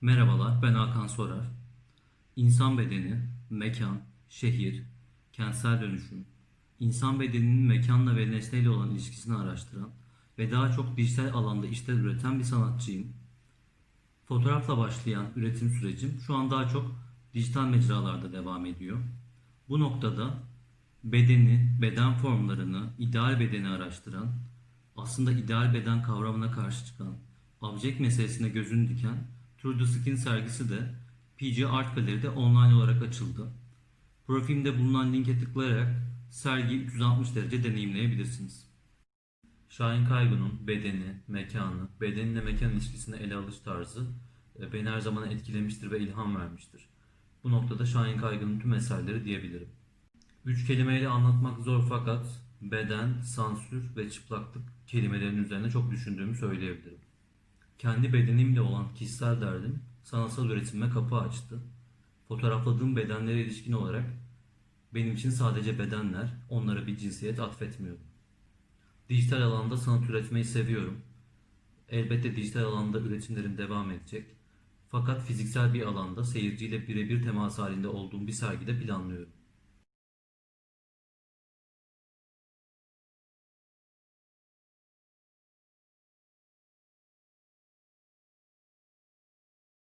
Merhabalar, ben Hakan Sorar. İnsan bedeni, mekan, şehir, kentsel dönüşüm, insan bedeninin mekanla ve nesneyle olan ilişkisini araştıran ve daha çok dijital alanda işler üreten bir sanatçıyım. Fotoğrafla başlayan üretim sürecim şu an daha çok dijital mecralarda devam ediyor. Bu noktada bedeni, beden formlarını, ideal bedeni araştıran, aslında ideal beden kavramına karşı çıkan, object meselesine gözünü diken True the Skin sergisi de PG Art Gallery'de online olarak açıldı. Profilimde bulunan linke tıklayarak sergiyi 360 derece deneyimleyebilirsiniz. Şahin Kaygun'un bedeni, mekanı, bedenle mekan ilişkisini ele alış tarzı e, beni her zaman etkilemiştir ve ilham vermiştir. Bu noktada Şahin Kaygun'un tüm eserleri diyebilirim. Üç kelimeyle anlatmak zor fakat beden, sansür ve çıplaklık kelimelerin üzerine çok düşündüğümü söyleyebilirim. Kendi bedenimle olan kişisel derdim sanatsal üretime kapı açtı. Fotoğrafladığım bedenlere ilişkin olarak benim için sadece bedenler, onlara bir cinsiyet atfetmiyorum. Dijital alanda sanat üretmeyi seviyorum. Elbette dijital alanda üretimlerim devam edecek. Fakat fiziksel bir alanda seyirciyle birebir temas halinde olduğum bir sergide planlıyorum.